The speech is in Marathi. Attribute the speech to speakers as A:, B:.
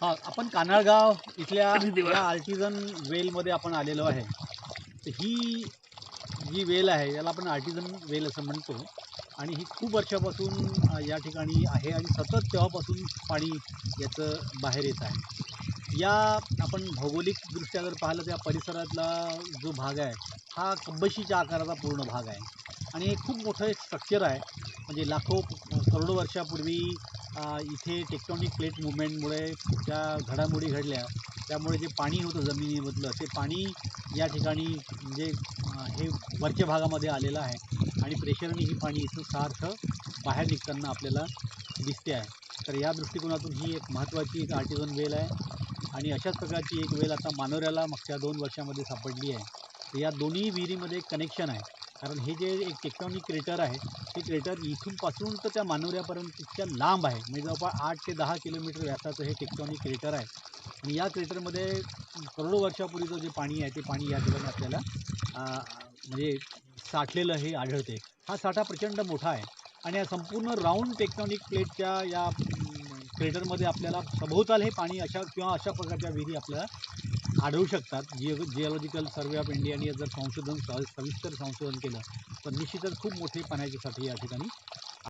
A: हा आपण कानाळगाव इथल्या या आर्टिझन वेलमध्ये आपण आलेलो आहे. तर ही जी वेल आहे याला आपण आर्टिझन वेल असं म्हणतो. आणि ही खूप वर्षापासून या ठिकाणी आहे आणि सतत तेव्हापासून पाणी याचं बाहेर येत आहे. या आपण भौगोलिकदृष्ट्या जर पाहिलं तर या परिसरातला जो भाग आहे हा कब्बशीच्या आकाराचा पूर्ण भाग आहे. आणि हे खूप मोठं एक स्ट्रक्चर आहे. म्हणजे लाखो करोडो वर्षापूर्वी इथे टेक्टॉनिक प्लेट मुवमेंटमुळे ज्या घडामोडी घडल्या त्यामुळे जे पाणी होतं जमिनीमधलं ते पाणी या ठिकाणी म्हणजे हे वरच्या भागामध्ये आलेलं आहे. आणि प्रेशरने ही पाणी इथून सारखं बाहेर निघताना आपल्याला दिसते आहे. तर या दृष्टिकोनातून ही एक महत्त्वाची एक आर्टिझन वेल आहे. आणि अशाच प्रकारची एक वेल आता मानोऱ्याला मागच्या दोन वर्षामध्ये सापडली आहे. तर या दोन्ही विहिरीमध्ये एक कनेक्शन आहे. कारण हे जे एक टेक्टॉनिक क्रेटर आहे ते क्रेटर इथूनपासून तर त्या मानोऱ्यापर्यंत इतक्या लांब आहे. म्हणजे जवळपास आठ ते दहा किलोमीटर व्यासाचं हे टेक्टॉनिक क्रेटर आहे. आणि या क्रेटरमध्ये करोडो वर्षापूर्वीचं जे पाणी आहे ते पाणी या ठिकाणी आपल्याला म्हणजे साठलेलं हे आढळते. हा साठा प्रचंड मोठा आहे. आणि या संपूर्ण राऊंड टेक्टॉनिक प्लेटच्या या क्रेटरमध्ये आपल्याला सभोवताल हे पाणी अशा किंवा अशा प्रकारच्या विहिरी आपल्याला आढळू शकतात. जिओ जिओलॉजिकल सर्वे ऑफ इंडियाने जर संशोधन सविस्तर संशोधन केलं. तर निश्चितच खूप मोठे पाण्याचे साठे या ठिकाणी